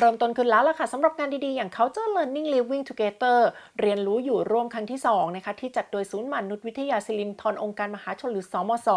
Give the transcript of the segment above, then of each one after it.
เริ่มต้นขึ้นแล้วล่ะค่ะสำหรับงานดีๆ อย่าง Culture Learning Living Together เรียนรู้อยู่ร่วมครั้งที่ 2 นะคะ ที่จัดโดยศูนย์มนุษยวิทยาศิรินทรองค์การมหาชนหรือสมส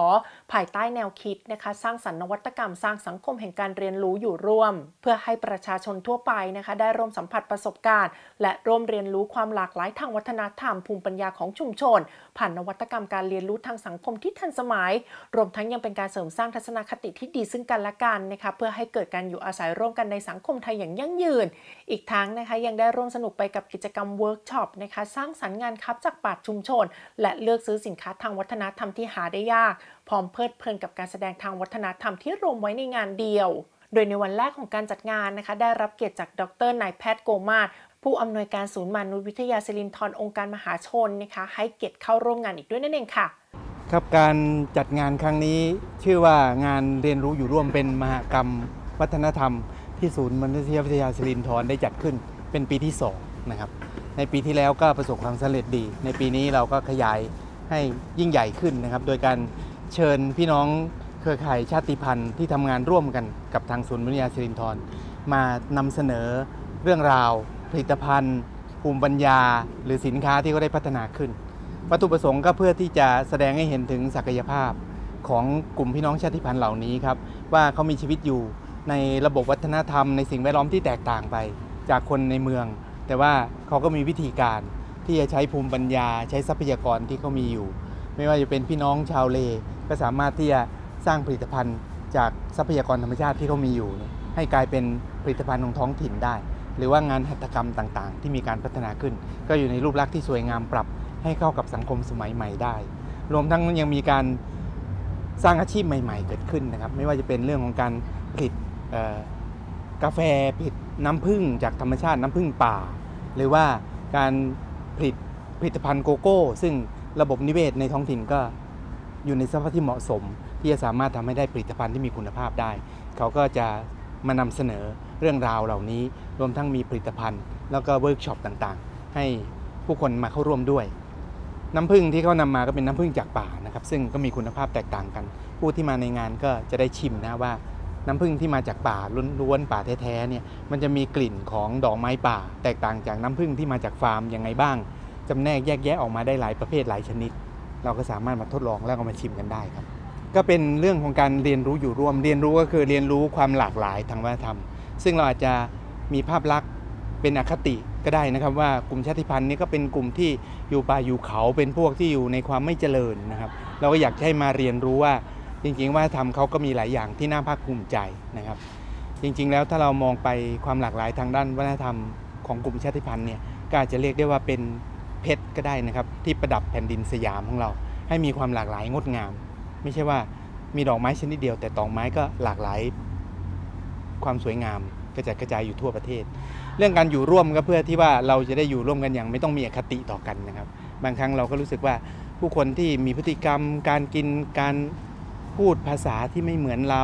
ภายใต้แนวคิดนะคะ สร้างสรรค์นวัตกรรม สร้างสังคมแห่งการเรียนรู้อยู่ร่วม เพื่อให้ประชาชนทั่วไปนะคะ ได้ร่วมสัมผัสประสบการณ์ และร่วมเรียนรู้ความหลากหลายทางวัฒนธรรมภูมิปัญญาของชุมชน ผ่านนวัตกรรมการเรียนรู้ทางสังคมที่ทันสมัย รวมทั้งยังเป็นการเสริมสร้างทัศนคติที่ดีซึ่งกันและกันนะคะเพื่อให้เกิดการอยู่อาศัยร่วมกันในสังคมไทยอย่างยั่งยืน อีกทั้งนะคะยังได้ร่วมสนุกไปกับกิจกรรมเวิร์กช็อปนะคะสร้างสรรค์งานครับจากปาชุมชน และเลือกซื้อสินค้าทางวัฒนธรรมที่หาได้ยาก พร้อมเพลิดเพลินกับการแสดงทางวัฒนธรรมที่รวมไว้ในงานเดียว โดยในวันแรกของการจัดงานนะคะได้รับเกียรติจากดรนายแพทย์โกมาศผู้อำนวยการศูนย์มนุษยวิทยาศิรินทรองค์การมหาชนนะคะให้เกียรติเข้าร่วมงานอีกด้วยนั่นเองค่ะ ครับการจัดงานครั้งนี้ชื่อว่างานเรียนรู้อยู่ร่วมเป็นมหกรรมวัฒนธรรม ที่ศูนย์มนุษยวิทยาสิรินธรได้จัดขึ้นเป็นปีที่2นะครับในปีที่แล้วก็ประสบความสำเร็จดี ในปีนี้เราก็ขยายให้ยิ่งใหญ่ขึ้นนะครับ โดยการเชิญพี่น้องเครือข่ายชาติพันธุ์ที่ทำงานร่วมกันกับทางศูนย์มนุษยวิทยาสิรินธรมานำเสนอเรื่องราว ผลิตภัณฑ์ ภูมิปัญญา หรือสินค้าที่เขาได้พัฒนาขึ้น วัตถุประสงค์ก็เพื่อที่จะแสดงให้เห็นถึงศักยภาพของกลุ่มพี่น้องชาติพันธุ์เหล่านี้ครับว่าเขามีชีวิตอยู่ ในระบบวัฒนธรรมในสิ่งแวดล้อมที่แตกต่างไป จากคนในเมือง แต่ว่าเขาก็มีวิธีการที่จะใช้ภูมิปัญญาใช้ทรัพยากรที่เขามีอยู่ ไม่ว่าจะเป็นพี่น้องชาวเล ก็สามารถที่จะสร้างผลิตภัณฑ์จากทรัพยากรธรรมชาติที่เขามีอยู่ ให้กลายเป็นผลิตภัณฑ์ของท้องถิ่นได้ หรือว่างานหัตถกรรมต่างๆ ที่มีการพัฒนาขึ้น ก็อยู่ในรูปลักษณ์ที่สวยงามปรับ ให้เข้ากับสังคมสมัยใหม่ได้ รวมทั้งยังมีการสร้างอาชีพใหม่ ๆ เกิดขึ้นนะครับ ไม่ว่าจะเป็นเรื่องของการผลิต กาแฟผลิตน้ำผึ้งจากธรรมชาติน้ำผึ้งป่า หรือว่าการผลิตผลิตภัณฑ์โกโก้ ซึ่งระบบนิเวศในท้องถิ่นก็อยู่ในสภาพที่เหมาะสม ที่จะสามารถทำให้ได้ผลิตภัณฑ์ที่มีคุณภาพได้ เขาก็จะมานำเสนอเรื่องราวเหล่านี้ รวมทั้งมีผลิตภัณฑ์ แล้วก็เวิร์กช็อปต่างๆ ให้ผู้คนมาเข้าร่วมด้วย น้ำผึ้งที่เขานำมาก็เป็นน้ำผึ้งจากป่านะครับ ซึ่งก็มีคุณภาพแตกต่างกัน ผู้ที่มาในงานก็จะได้ชิมนะว่า น้ำผึ้งที่มาจากป่าล้วนๆป่าแท้ๆเนี่ยมันจะมีกลิ่นของดอกไม้ป่า แตกต่างจากน้ำผึ้งที่มาจากฟาร์มยังไงบ้างจำแนกแยกแยะออกมาได้หลายประเภทหลายชนิด เราก็สามารถมาทดลองแล้วก็มาชิมกันได้ครับ ก็เป็นเรื่องของการเรียนรู้อยู่ร่วม เรียนรู้ก็คือเรียนรู้ความหลากหลายทางวัฒนธรรม ซึ่งเราอาจจะมีภาพลักษณ์เป็นอคติก็ได้นะครับว่ากลุ่มชาติพันธุ์นี้ก็เป็นกลุ่มที่อยู่ป่าอยู่เขาเป็นพวกที่อยู่ในความไม่เจริญนะครับ เราก็อยากให้มาเรียนรู้ว่า จริงๆว่าธรรมเขาก็มีหลายอย่างที่น่าภาคภูมิใจนะครับ จริงๆแล้วถ้าเรามองไปความหลากหลายทางด้านวัฒนธรรมของกลุ่มชาติพันธุ์เนี่ยก็อาจจะเรียกได้ว่าเป็นเพชรก็ได้นะครับ ที่ประดับแผ่นดินสยามของเรา ให้มีความหลากหลายงดงาม ไม่ใช่ว่ามีดอกไม้ชนิดเดียว แต่ดอกไม้ก็หลากหลาย ความสวยงามกระจัดกระจายอยู่ทั่วประเทศ เรื่องการอยู่ร่วมก็เพื่อที่ว่าเราจะได้อยู่ร่วมกันอย่างไม่ต้องมีอคติต่อกันนะครับ บางครั้งเราก็รู้สึกว่าผู้คนที่มีพฤติกรรม การกินการ พูดภาษาที่ไม่เหมือนเรา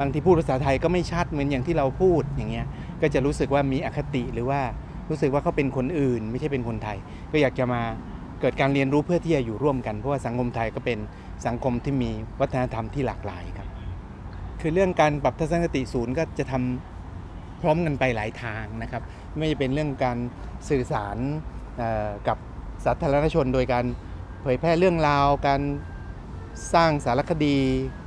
บางทีพูดภาษาไทยก็ไม่ชัดเหมือนอย่างที่เราพูดอย่างเงี้ยก็จะรู้สึกว่ามีอคติหรือว่ารู้สึกว่าเขาเป็นคนอื่น ไม่ใช่เป็นคนไทย ก็อยากจะมาเกิดการเรียนรู้เพื่อที่จะอยู่ร่วมกันเพราะว่าสังคมไทยก็เป็นสังคมที่มีวัฒนธรรมที่หลากหลายครับ คือเรื่องการปรับทัศนคติศูนย์ก็จะทำพร้อมกันไปหลายทางนะครับ ไม่ว่าจะเป็นเรื่องการสื่อสารกับสาธารณชนโดยการเผยแพร่เรื่องราวการ สร้างสารคดี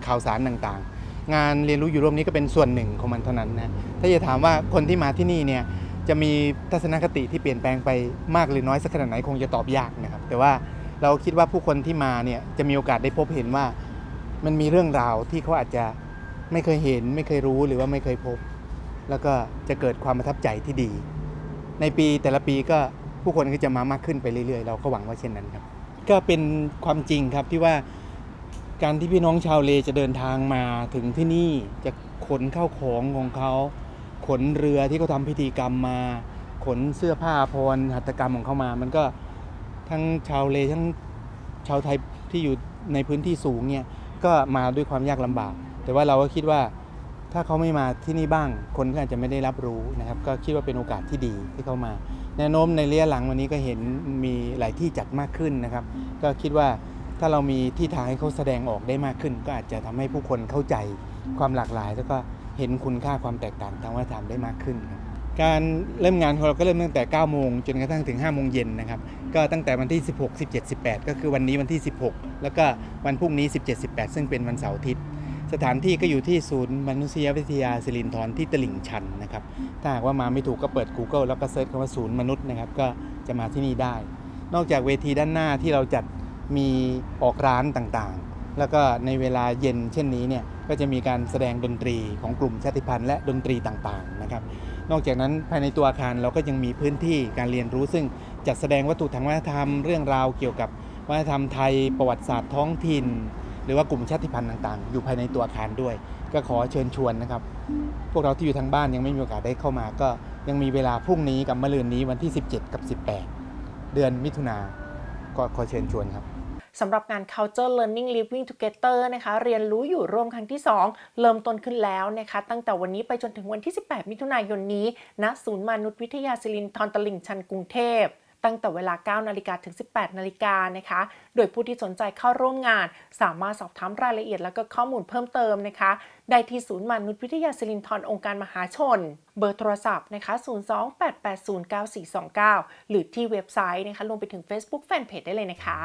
ข่าวสารต่างๆ งานเรียนรู้อยู่ร่วมนี้ก็เป็นส่วนหนึ่งของมันเท่านั้นนะถ้าจะถามว่าคนที่มาที่นี่เนี่ยจะมีทัศนคติที่เปลี่ยนแปลงไปมากหรือน้อยสักขนาดไหนคงจะตอบยากนะครับ แต่ว่าเราคิดว่าผู้คนที่มาเนี่ยจะมีโอกาสได้พบเห็นว่ามันมีเรื่องราวที่เขาอาจจะไม่เคยเห็น ไม่เคยรู้หรือว่าไม่เคยพบ แล้วก็จะเกิดความประทับใจที่ดี ในปีแต่ละปีก็ผู้คนก็จะมามากขึ้นไปเรื่อยๆ เราก็หวังว่าเช่นนั้นครับ ก็เป็นความจริงครับที่ว่า การที่พี่น้องชาวเลจะเดินทางมาถึงที่นี่จะขนเข้าของของเขา ขนเรือที่เขาทำพิธีกรรมมา ขนเสื้อผ้าอาภรหัตถกรรมของเขามา มันก็ทั้งชาวเลทั้งชาวไทยที่อยู่ในพื้นที่สูงเนี่ยก็มาด้วยความยากลำบาก แต่ว่าเราก็คิดว่าถ้าเขาไม่มาที่นี่บ้าง คนก็อาจจะไม่ได้รับรู้นะครับ ก็คิดว่าเป็นโอกาสที่ดีที่เขามา แนวโน้มในระยะหลังวันนี้ก็เห็นมีหลายที่จัดมากขึ้นนะครับ ก็คิดว่า ถ้าเรามีที่ทางให้เขาแสดงออกได้มากขึ้น ก็อาจจะทำให้ผู้คนเข้าใจความหลากหลาย แล้วก็เห็นคุณค่าความแตกต่างทางวัฒนธรรมได้มากขึ้นครับการเริ่มงานของเราก็เริ่มตั้งแต่ 9 โมง จนกระทั่งถึง 5 โมงเย็นนะครับ ก็ตั้งแต่วันที่ 16 17 18 ก็คือวันนี้วันที่ 16 แล้วก็วันพรุ่งนี้ 17 18 ซึ่งเป็นวันเสาร์อาทิตย์ สถานที่ก็อยู่ที่ศูนย์มนุษยวิทยาสิรินธรที่ตลิ่งชันนะครับ ถ้าหากว่ามาไม่ถูกก็เปิด Google แล้วก็เซิร์ชคำว่าศูนย์มนุษย์นะครับ ก็จะมาที่นี่ได้ นอกจากเวทีด้านหน้าที่เราจัด มีออกร้านต่างๆ แล้วก็ในเวลาเย็นเช่นนี้เนี่ยก็จะมีการแสดงดนตรีของกลุ่มชาติพันธุ์และดนตรีต่างๆนะครับ นอกจากนั้นภายในตัวอาคารเราก็ยังมีพื้นที่การเรียนรู้ซึ่งจัดแสดงวัตถุทางวัฒนธรรมเรื่องราวเกี่ยวกับวัฒนธรรมไทยประวัติศาสตร์ท้องถิ่น หรือว่ากลุ่มชาติพันธุ์ต่างๆ อยู่ภายในตัวอาคารด้วย ก็ขอเชิญชวนนะครับ พวกเราที่อยู่ทางบ้านยังไม่มีโอกาสได้เข้ามา ก็ยังมีเวลาพรุ่งนี้กับมะรืนนี้วันที่ 17 กับ 18 เดือนมิถุนาก็ขอเชิญชวนครับ สำหรับงาน Culture Learning Living Together นะคะ เรียนรู้อยู่ร่วมครั้งที่ 2 เริ่มต้นขึ้นแล้วนะคะ ตั้งแต่วันนี้ไปจนถึงวันที่ 18 มิถุนายนนี้ณศูนย์มนุษยวิทยาศิรินทรตลิ่งชันกรุงเทพตั้งแต่เวลา 9 นาฬิกาถึง 18 นาฬิกานะคะ โดยผู้ที่สนใจเข้าร่วมงาน สามารถสอบถามรายละเอียดและก็ข้อมูลเพิ่มเติมนะคะ ได้ที่ศูนย์มนุษยวิทยาศิรินทรองค์การมหาชน เบอร์โทรศัพท์นะคะ 028809429 หรือที่เว็บไซต์นะคะรวมไปถึง Facebook Fanpage ได้เลยนะคะ